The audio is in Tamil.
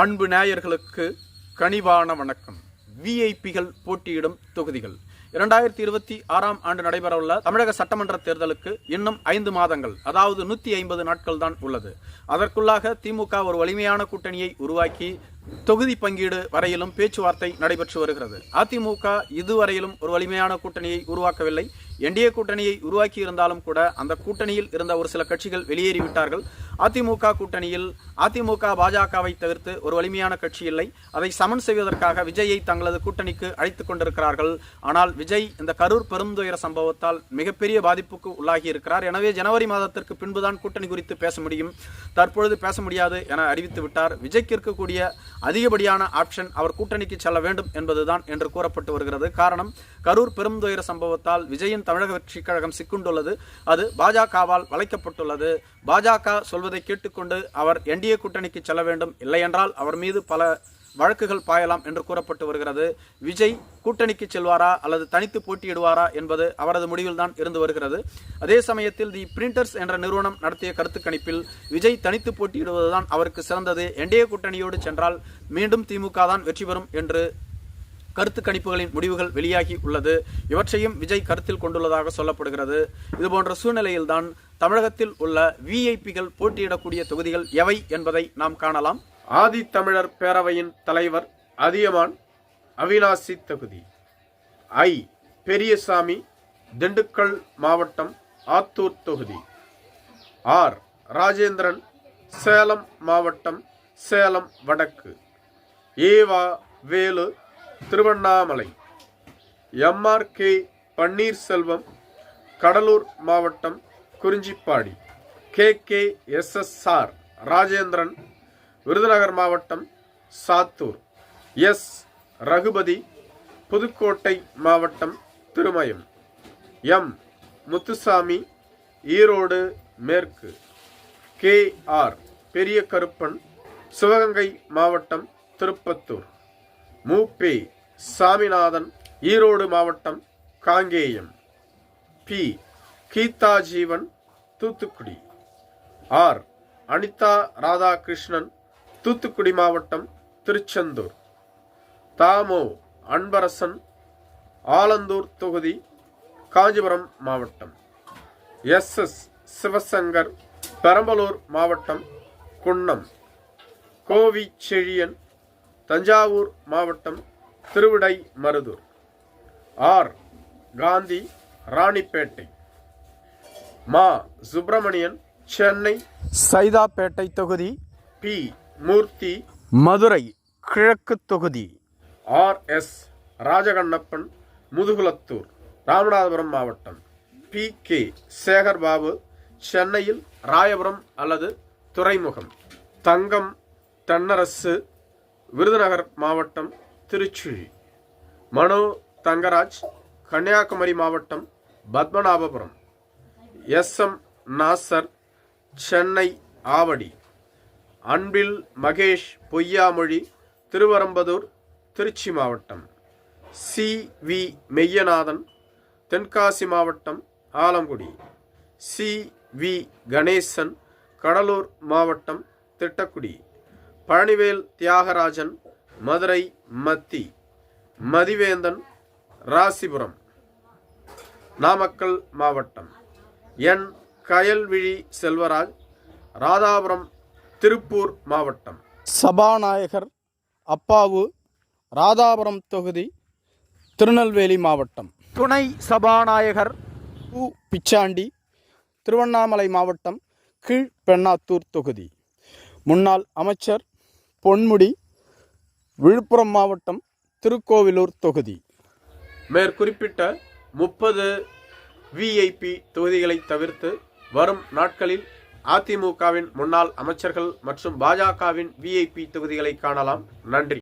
அன்பு நேயர்களுக்கு கனிவான வணக்கம். விஐபிகள் போட்டியிடும் தொகுதிகள். இரண்டாயிரத்தி இருபத்தி ஆறாம் ஆண்டு நடைபெறவுள்ள தமிழக சட்டமன்ற தேர்தலுக்கு இன்னும் ஐந்து மாதங்கள் அதாவது நூற்றி ஐம்பது நாட்கள் தான் உள்ளது. அதற்குள்ளாக திமுக ஒரு வலிமையான கூட்டணியை உருவாக்கி தொகுதி பங்கீடு வரையிலும் பேச்சுவார்த்தை நடைபெற்று வருகிறது. அதிமுக இதுவரையிலும் ஒரு வலிமையான கூட்டணியை உருவாக்கவில்லை. என்டிஏ கூட்டணியை உருவாக்கி இருந்தாலும் கூட அந்த கூட்டணியில் இருந்த ஒரு சில கட்சிகள் வெளியேறிவிட்டார்கள். அதிமுக கூட்டணியில் அதிமுக பாஜகவை தவிர்த்து ஒரு வலிமையான கட்சி இல்லை. அதை சமன் செய்வதற்காக விஜயை தங்களது கூட்டணிக்கு அழைத்துக் கொண்டிருக்கிறார்கள். ஆனால் விஜய் இந்த கரூர் பெருந்துயர சம்பவத்தால் மிகப்பெரிய பாதிப்புக்கு உள்ளாகி இருக்கிறார் எனவே ஜனவரி மாதத்திற்கு பின்புதான் கூட்டணி குறித்து பேச முடியும். தற்பொழுது பேச முடியாது என அறிவித்து விட்டார். விஜய்க்கு இருக்கக்கூடிய அதிகப்படியான ஆப்ஷன் அவர் கூட்டணிக்கு செல்ல வேண்டும் என்பதுதான் என்று கூறப்பட்டு வருகிறது. காரணம் கரூர் பெருந்துயர சம்பவத்தால் விஜயின் தமிழக வெற்றி கழகம் சிக்குண்டுள்ளது. அது பாஜகவால் வளைக்கப்பட்டுள்ளது. பாஜக சொல்வதை கேட்டுக்கொண்டு அவர் என்டிஏ கூட்டணிக்கு செல்ல வேண்டும். இல்லையென்றால் அவர் மீது பல வழக்குகள் பாயலாம் என்று கூறப்பட்டு வருகிறது. விஜய் கூட்டணிக்கு செல்வாரா அல்லது தனித்து போட்டியிடுவாரா என்பது அவரது முடிவில் தான் இருந்து வருகிறது. அதே சமயத்தில் தி பிரிண்டர்ஸ் என்ற நிறுவனம் நடத்திய கருத்து கணிப்பில் விஜய் தனித்து போட்டியிடுவதுதான் அவருக்கு சிறந்தது. என்டிஏ கூட்டணியோடு சென்றால் மீண்டும் திமுக தான் வெற்றி பெறும் என்று கருத்து கணிப்புகளின் முடிவுகள் வெளியாகி உள்ளது. இவற்றையும் விஜய் கருத்தில் கொண்டுள்ளதாக சொல்லப்படுகிறது. இதுபோன்ற சூழ்நிலையில்தான் தமிழகத்தில் உள்ள விஐபிகள் போட்டியிடக்கூடிய தொகுதிகள் எவை என்பதை நாம் காணலாம். ஆதித்தமிழர் பேரவையின் தலைவர் அதியமான் அவினாசி தொகுதி. ஐ. பெரியசாமி திண்டுக்கல் மாவட்டம் ஆத்தூர் தொகுதி. ஆர். ராஜேந்திரன் சேலம் மாவட்டம் சேலம் வடக்கு. E V Velu Tiruvannamalai. M R K. Panneerselvam Cuddalore மாவட்டம் Kurinjipadi. K. K. S S R Rajendran Virudhunagar மாவட்டம் சாத்தூர். எஸ். ரகுபதி புதுக்கோட்டை மாவட்டம் திருமயம். எம். முத்துசாமி ஈரோடு மேற்கு. K. R. Periyakaruppan Sivaganga மாவட்டம் திருப்பத்தூர். மூப்பே சாமிநாதன் ஈரோடு மாவட்டம் காங்கேயம். பி. கீதா ஜீவன் தூத்துக்குடி. ஆர். அனிதா ராதாகிருஷ்ணன் தூத்துக்குடி மாவட்டம் திருச்செந்தூர். தாமோ அன்பரசன் ஆலந்தூர் தொகுதி காஞ்சிபுரம் மாவட்டம். எஸ். எஸ். சிவசங்கர் பெரம்பலூர் மாவட்டம் குன்னம். கோவி செழியன் தஞ்சாவூர் மாவட்டம் திருவிடை மருதூர். ஆர். காந்தி ராணிப்பேட்டை. மா. சுப்பிரமணியன் சென்னை. சைதாப்பேட்டை தொகுதி. பி. மூர்த்தி. மதுரை கிழக்கு தொகுதி. ஆர் எஸ் ராஜகண்ணப்பன் முதுகுலத்தூர் ராமநாதபுரம் மாவட்டம். பி கே சேகர் பாபு சென்னையில் ராயபுரம் அல்லது துறைமுகம். தங்கம் தென்னரசு விருதுநகர் மாவட்டம் திருச்சுழி மனோ தங்கராஜ் கன்னியாகுமரி மாவட்டம் Padmanabhapuram. S M Nasar Chennai Avadi. அன்பில் மகேஷ் பொய்யாமொழி திருவரம்பதூர் திருச்சி மாவட்டம். சி. வி. மெய்யநாதன் தென்காசி மாவட்டம் ஆலங்குடி. சி. வி. கணேசன் கடலூர் மாவட்டம் திட்டக்குடி. பழனிவேல் தியாகராஜன் மதுரை மத்தி. மதிவேந்தன் ராசிபுரம். நாமக்கல் மாவட்டம். என். கயல்விழி செல்வராஜ் ராதாபுரம் திருப்பூர் மாவட்டம். சபாநாயகர் அப்பாவு ராதாபுரம் தொகுதி திருநெல்வேலி மாவட்டம். துணை சபாநாயகர் உ. பிச்சாண்டி திருவண்ணாமலை மாவட்டம் கீழ்பெண்ணாத்தூர் தொகுதி. முன்னாள் அமைச்சர் பொன்முடி விழுப்புரம் மாவட்டம் திருக்கோவிலூர் தொகுதி. மேற்குறிப்பிட்ட முப்பது விஐபி தொகுதிகளை தவிர்த்து வரும் நாட்களில் அதிமுகவின் முன்னாள் அமைச்சர்கள் மற்றும் பாஜகவின் விஐபி தொகுதிகளை காணலாம். நன்றி.